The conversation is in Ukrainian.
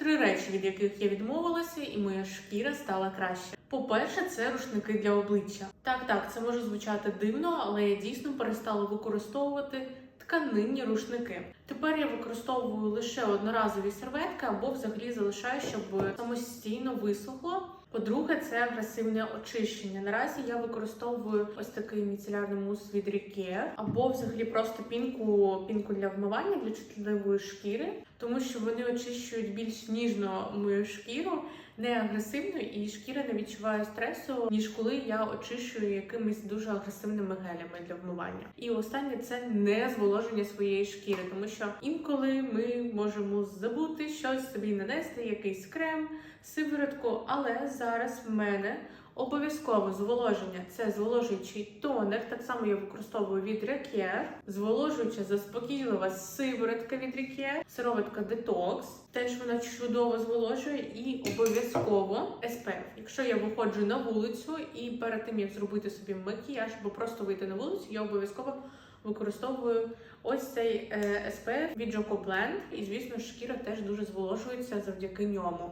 Три речі, від яких я відмовилася, і моя шкіра стала краще. По-перше, це рушники для обличчя. Так, так, це може звучати дивно, але я дійсно перестала використовувати тканинні рушники. Тепер я використовую лише одноразові серветки або взагалі залишаю, щоб самостійно висохло. По-друге, це агресивне очищення. Наразі я використовую ось такий міцелярний мус від Ricare, або взагалі просто пінку, пінку для вмивання для чутливої шкіри, тому що вони очищують більш ніжно мою шкіру, не агресивно, і шкіра не відчуває стресу, ніж коли я очищую якимись дуже агресивними гелями для вмивання. І останнє це не зволоження своєї шкіри, тому що інколи ми можемо забути щось собі нанести, якийсь крем, сиворотку, але зараз в мене. Обов'язково зволоження це зволожуючий тонер. Так само я використовую від Rekier. Зволожуюча заспокійлива сиворотка від Rekier. Сироватка Detox. Теж вона чудово зволожує і обов'язково SPF. Якщо я виходжу на вулицю і перед тим як зробити собі макіяж або просто вийти на вулицю, я обов'язково використовую ось цей е, SPF від Joko Blend. І звісно, шкіра теж дуже зволожується завдяки ньому.